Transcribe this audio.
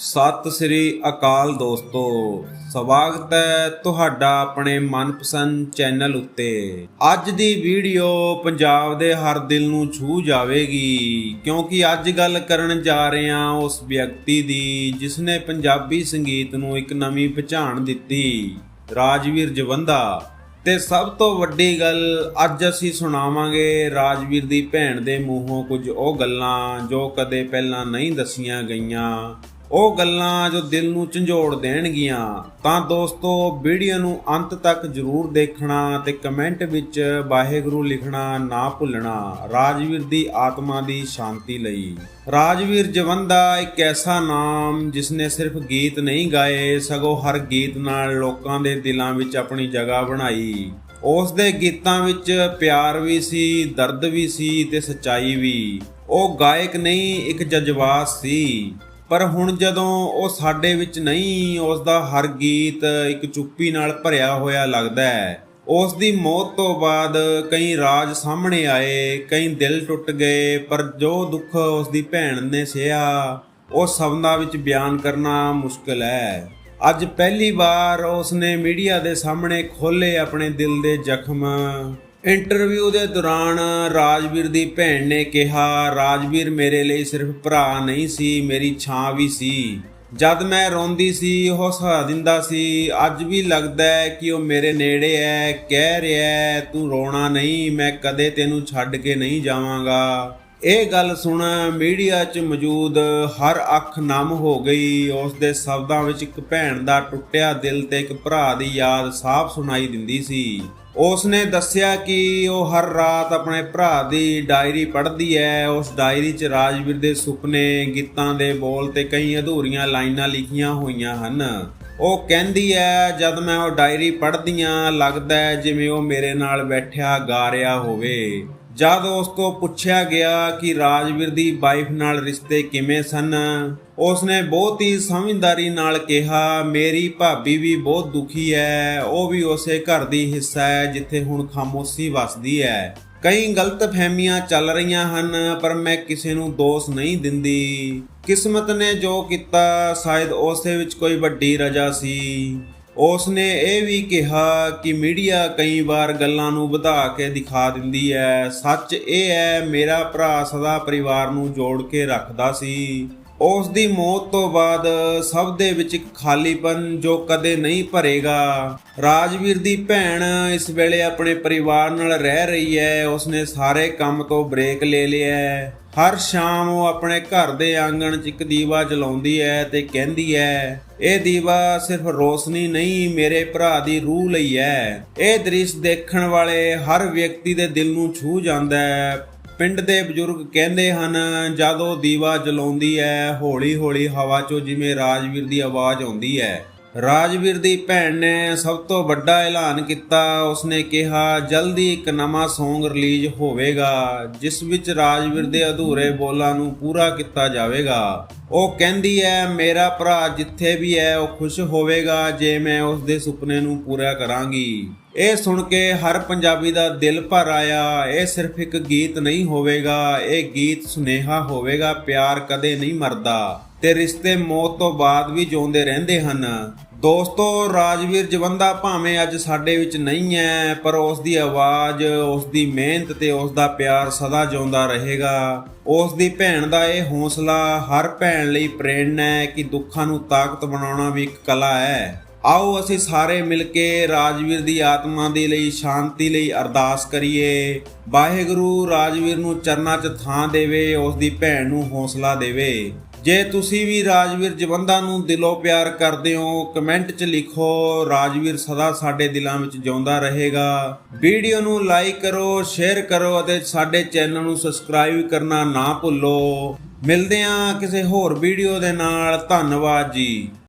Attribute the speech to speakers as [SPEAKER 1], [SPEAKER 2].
[SPEAKER 1] ਸਤਿ ਸ੍ਰੀ ਅਕਾਲ ਦੋਸਤੋ, ਸਵਾਗਤ ਹੈ ਤੁਹਾਡਾ ਆਪਣੇ ਮਨਪਸੰਦ ਚੈਨਲ ਉੱਤੇ। ਅੱਜ ਦੀ ਵੀਡੀਓ ਪੰਜਾਬ ਦੇ ਹਰ ਦਿਲ ਨੂੰ ਛੂ ਜਾਵੇਗੀ, ਕਿਉਂਕਿ ਅੱਜ ਗੱਲ ਕਰਨ ਜਾ ਰਹੇ ਹਾਂ ਉਸ ਵਿਅਕਤੀ ਦੀ ਜਿਸ ਨੇ ਪੰਜਾਬੀ ਸੰਗੀਤ ਨੂੰ ਇੱਕ ਨਵੀਂ ਪਛਾਣ ਦਿੱਤੀ, ਰਾਜਵੀਰ ਜਵੰਦਾ। ਤੇ ਸਭ ਤੋਂ ਵੱਡੀ ਗੱਲ, ਅੱਜ ਅਸੀਂ ਸੁਣਾਵਾਂਗੇ ਰਾਜਵੀਰ ਦੀ ਭੈਣ ਦੇ ਮੂੰਹੋਂ ਕੁਝ ਉਹ ਗੱਲਾਂ ਜੋ ਕਦੇ ਪਹਿਲਾਂ ਨਹੀਂ ਦੱਸੀਆਂ ਗਈਆਂ। ਉਹ ਗੱਲਾਂ ਜੋ ਦਿਲ ਨੂੰ ਝੰਜੋੜ ਦੇਣਗੀਆਂ, ਤਾਂ ਦੋਸਤੋ ਵੀਡੀਓ ਨੂੰ ਅੰਤ ਤੱਕ ਜ਼ਰੂਰ ਦੇਖਣਾ ਤੇ ਕਮੈਂਟ ਵਿੱਚ ਵਾਹਿਗੁਰੂ ਲਿਖਣਾ ਨਾ ਭੁੱਲਣਾ, ਰਾਜਵੀਰ ਦੀ ਆਤਮਾ ਦੀ ਸ਼ਾਂਤੀ ਲਈ। ਰਾਜਵੀਰ ਜਵੰਦਾ ਇੱਕ ਐਸਾ ਨਾਮ ਜਿਸਨੇ ਸਿਰਫ ਗੀਤ ਨਹੀਂ ਗਾਏ, ਸਗੋਂ ਹਰ ਗੀਤ ਨਾਲ ਲੋਕਾਂ ਦੇ ਦਿਲਾਂ ਵਿੱਚ ਆਪਣੀ ਜਗ੍ਹਾ ਬਣਾਈ। ਉਸ ਦੇ ਗੀਤਾਂ ਵਿੱਚ ਪਿਆਰ ਵੀ ਸੀ, ਦਰਦ ਵੀ ਸੀ ਤੇ ਸੱਚਾਈ ਵੀ। ਉਹ ਗਾਇਕ ਨਹੀਂ, ਇੱਕ ਜਜ਼ਬਾਤ ਸੀ। ਪਰ ਹੁਣ ਜਦੋਂ ਉਹ ਸਾਡੇ ਵਿੱਚ ਨਹੀਂ ਉਸ ਦਾ ਹਰ ਗੀਤ ਇੱਕ ਚੁੱਪੀ ਨਾਲ ਭਰਿਆ ਹੋਇਆ ਲੱਗਦਾ ਹੈ। ਉਸ ਦੀ ਮੌਤ ਤੋਂ ਬਾਅਦ ਕਈ ਰਾਜ ਸਾਹਮਣੇ ਆਏ, ਕਈ ਦਿਲ ਟੁੱਟ ਗਏ, ਪਰ ਜੋ ਦੁੱਖ ਉਸ ਦੀ ਭੈਣ ਨੇ ਸਹਿਆ, ਉਹ ਸ਼ਬਦਾਂ ਵਿੱਚ ਬਿਆਨ ਕਰਨਾ ਮੁਸ਼ਕਲ ਹੈ। ਅੱਜ ਪਹਿਲੀ ਵਾਰ ਉਸਨੇ ਮੀਡੀਆ ਦੇ ਸਾਹਮਣੇ ਖੋਲੇ ਆਪਣੇ ਦਿਲ ਦੇ ਜ਼ਖਮ। ਇੰਟਰਵਿਊ ਦੇ ਦੌਰਾਨ ਰਾਜਵੀਰ ਦੀ ਭੈਣ ਨੇ ਕਿਹਾ, ਰਾਜਵੀਰ ਮੇਰੇ ਲਈ ਸਿਰਫ ਭਰਾ ਨਹੀਂ ਸੀ, ਮੇਰੀ ਛਾਂ ਵੀ ਸੀ। ਜਦ ਮੈਂ ਰੋਂਦੀ ਸੀ, ਉਹ ਹਸਾ ਦਿੰਦਾ ਸੀ, ਅੱਜ ਵੀ ਲੱਗਦਾ ਹੈ ਕਿ ਉਹ ਮੇਰੇ ਨੇੜੇ ਹੈ, ਕਹਿ ਰਿਹਾ ਤੂੰ ਰੋਣਾ ਨਹੀਂ, ਮੈਂ ਕਦੇ ਤੈਨੂੰ ਛੱਡ ਕੇ ਨਹੀਂ ਜਾਵਾਂਗਾ। ਇਹ ਗੱਲ ਸੁਣ, ਮੀਡੀਆ 'ਚ ਮੌਜੂਦ ਹਰ ਅੱਖ ਨਮ ਹੋ ਗਈ। ਉਸ ਦੇ ਸ਼ਬਦਾਂ ਵਿੱਚ ਇੱਕ ਭੈਣ ਦਾ ਟੁੱਟਿਆ ਦਿਲ ਤੇ ਇੱਕ ਭਰਾ ਦੀ ਯਾਦ ਸਾਫ਼ ਸੁਣਾਈ ਦਿੰਦੀ ਸੀ। ਉਸ ਨੇ ਦੱਸਿਆ ਕਿ ਉਹ ਹਰ ਰਾਤ ਆਪਣੇ ਭਰਾ ਦੀ ਡਾਇਰੀ ਪੜ੍ਹਦੀ ਹੈ ਉਸ ਡਾਇਰੀ 'ਚ ਰਾਜਵੀਰ ਦੇ ਸੁਪਨੇ, ਗੀਤਾਂ ਦੇ ਬੋਲ ਤੇ ਕਈ ਅਧੂਰੀਆਂ ਲਾਈਨਾਂ ਲਿਖੀਆਂ ਹੋਈਆਂ ਹਨ। ਉਹ ਕਹਿੰਦੀ ਹੈ ਜਦ ਮੈਂ ਉਹ ਡਾਇਰੀ ਪੜ੍ਹਦੀ ਪੜ੍ਹਦੀਆਂ ਲੱਗਦਾ ਜਿਵੇਂ ਉਹ ਮੇਰੇ ਨਾਲ ਬੈਠਿਆ ਗਾ ਰਿਹਾ ਹੋਵੇ। ਜਦ ਉਸ ਤੋਂ ਪੁੱਛਿਆ ਗਿਆ ਕਿ ਰਾਜਵੀਰ ਦੀ ਵਾਈਫ ਨਾਲ ਰਿਸ਼ਤੇ ਕਿਵੇਂ ਸਨ ਉਸ ਨੇ ਬਹੁਤ ਹੀ ਸਮਝਦਾਰੀ ਨਾਲ ਕਿਹਾ, ਮੇਰੀ ਭਾਬੀ ਵੀ ਬਹੁਤ ਦੁਖੀ ਹੈ, ਉਹ ਵੀ ਉਸੇ ਘਰ ਦੀ ਹਿੱਸਾ ਹੈ ਜਿੱਥੇ ਹੁਣ ਖਾਮੋਸ਼ੀ ਵਸਦੀ ਹੈ। ਕਈ ਗਲਤ ਫਹਿਮੀਆਂ ਚੱਲ ਰਹੀਆਂ ਹਨ, ਪਰ ਮੈਂ ਕਿਸੇ ਨੂੰ ਦੋਸ਼ ਨਹੀਂ ਦਿੰਦੀ। ਕਿਸਮਤ ਨੇ ਜੋ ਕੀਤਾ, ਸ਼ਾਇਦ ਉਸੇ ਵਿੱਚ ਕੋਈ ਵੱਡੀ ਰਜਾ ਸੀ। ਉਸ ਨੇ ਇਹ ਵੀ ਕਿਹਾ ਕਿ ਮੀਡੀਆ ਕਈ ਵਾਰ ਗੱਲਾਂ ਨੂੰ ਵਧਾ ਕੇ ਦਿਖਾ ਦਿੰਦੀ ਹੈ। ਸੱਚ ਇਹ ਹੈ, ਮੇਰਾ ਭਰਾ ਸਦਾ ਪਰਿਵਾਰ ਨੂੰ ਜੋੜ ਕੇ ਰੱਖਦਾ ਸੀ। ਉਸ ਦੀ ਮੌਤ ਤੋਂ ਬਾਅਦ ਸਭ ਦੇ ਵਿੱਚ ਖਾਲੀਪਨ ਜੋ ਕਦੇ ਨਹੀਂ ਭਰੇਗਾ। ਰਾਜਵੀਰ ਦੀ ਭੈਣ ਇਸ ਵੇਲੇ ਆਪਣੇ ਪਰਿਵਾਰ ਨਾਲ ਰਹਿ ਰਹੀ ਹੈ। ਉਸਨੇ ਸਾਰੇ ਕੰਮ ਤੋਂ ਬ੍ਰੇਕ ਲੈ ਲਿਆ ਹੈ। ਹਰ ਸ਼ਾਮ ਉਹ ਆਪਣੇ ਘਰ ਦੇ ਆਂਗਣ 'ਚ ਇੱਕ ਦੀਵਾ ਜਲਾਉਂਦੀ ਹੈ ਤੇ ਕਹਿੰਦੀ ਹੈ, ਇਹ ਦੀਵਾ ਸਿਰਫ ਰੋਸ਼ਨੀ ਨਹੀਂ, ਮੇਰੇ ਭਰਾ ਦੀ ਰੂਹ ਲਈ ਹੈ। ਇਹ ਦ੍ਰਿਸ਼ ਦੇਖਣ ਵਾਲੇ ਹਰ ਵਿਅਕਤੀ ਦੇ ਦਿਲ ਨੂੰ ਛੂ ਜਾਂਦਾ ਹੈ। ਪਿੰਡ ਦੇ ਬਜ਼ੁਰਗ ਕਹਿੰਦੇ ਹਨ, ਜਦੋਂ ਦੀਵਾ ਜਲਾਉਂਦੀ ਹੈ ਹੌਲੀ-ਹੌਲੀ ਹਵਾ 'ਚੋਂ ਜਿਵੇਂ ਰਾਜਵੀਰ ਦੀ ਆਵਾਜ਼ ਆਉਂਦੀ ਹੈ ਰਾਜਵੀਰ ਦੀ ਭੈਣ ਨੇ ਸਭ ਤੋਂ ਵੱਡਾ ਐਲਾਨ ਕੀਤਾ। ਉਸਨੇ ਕਿਹਾ, ਜਲਦੀ ਇੱਕ ਨਵਾਂ Song ਰਿਲੀਜ਼ ਹੋਵੇਗਾ, ਜਿਸ ਵਿੱਚ ਰਾਜਵੀਰ ਦੇ ਅਧੂਰੇ ਬੋਲਾਂ ਨੂੰ ਪੂਰਾ ਕੀਤਾ ਜਾਵੇਗਾ। ਉਹ ਕਹਿੰਦੀ ਹੈ, ਮੇਰਾ ਭਰਾ ਜਿੱਥੇ ਵੀ ਹੈ, ਉਹ ਖੁਸ਼ ਹੋਵੇਗਾ ਜੇ ਮੈਂ ਉਸ ਦੇ ਸੁਪਨੇ ਨੂੰ ਪੂਰਾ ਕਰਾਂਗੀ। ਇਹ ਸੁਣ ਕੇ ਹਰ ਪੰਜਾਬੀ ਦਾ ਦਿਲ ਭਰ ਆਇਆ। ਇਹ ਸਿਰਫ ਇੱਕ ਗੀਤ ਨਹੀਂ ਹੋਵੇਗਾ, ਇਹ ਗੀਤ ਸੁਨੇਹਾ ਹੋਵੇਗਾ, ਪਿਆਰ ਕਦੇ ਨਹੀਂ ਮਰਦਾ। ਤੇ ਰਿਸ਼ਤੇ ਮੌਤ ਤੋਂ ਬਾਅਦ ਵੀ ਜਿਉਂਦੇ ਰਹਿੰਦੇ ਹਨ। ਦੋਸਤੋ, ਰਾਜਵੀਰ ਜਵੰਦਾ ਭਾਵੇਂ ਅੱਜ ਸਾਡੇ ਵਿੱਚ ਨਹੀਂ ਹੈ, ਪਰ ਉਸ ਦੀ ਆਵਾਜ਼ ਉਸ ਦੀ ਮਿਹਨਤ ਤੇ ਉਸ ਦਾ ਪਿਆਰ ਸਦਾ ਜਿਉਂਦਾ ਰਹੇਗਾ। ਉਸ ਦੀ ਭੈਣ ਦਾ ਇਹ ਹੌਸਲਾ ਹਰ ਭੈਣ ਲਈ ਪ੍ਰੇਰਣਾ ਹੈ ਕਿ ਦੁੱਖਾਂ ਨੂੰ ਤਾਕਤ ਬਣਾਉਣਾ ਵੀ ਇੱਕ ਕਲਾ ਹੈ। ਆਓ ਅਸੀਂ ਸਾਰੇ ਮਿਲ ਕੇ ਰਾਜਵੀਰ ਦੀ ਆਤਮਾ ਦੇ ਲਈ, ਸ਼ਾਂਤੀ ਲਈ ਅਰਦਾਸ ਕਰੀਏ। ਵਾਹਿਗੁਰੂ ਰਾਜਵੀਰ ਨੂੰ ਚਰਨਾਂ 'ਚ ਥਾਂ ਦੇਵੇ ਉਸ ਦੀ ਭੈਣ ਨੂੰ ਹੌਸਲਾ ਦੇਵੇ। ਜੇ ਤੁਸੀਂ ਵੀ ਰਾਜਵੀਰ ਜਵੰਦਾ ਨੂੰ ਦਿਲੋਂ ਪਿਆਰ ਕਰਦੇ ਹੋ, ਕਮੈਂਟ 'ਚ ਲਿਖੋ, ਰਾਜਵੀਰ ਸਦਾ ਸਾਡੇ ਦਿਲਾਂ ਵਿੱਚ ਜਿਉਂਦਾ ਰਹੇਗਾ। ਵੀਡੀਓ ਨੂੰ ਲਾਈਕ ਕਰੋ, ਸ਼ੇਅਰ ਕਰੋ ਅਤੇ ਸਾਡੇ ਚੈਨਲ ਨੂੰ ਸਬਸਕ੍ਰਾਈਬ ਕਰਨਾ ਨਾ ਭੁੱਲੋ। ਮਿਲਦੇ ਹਾਂ ਕਿਸੇ ਹੋਰ ਵੀਡੀਓ ਦੇ ਨਾਲ। ਧੰਨਵਾਦ ਜੀ।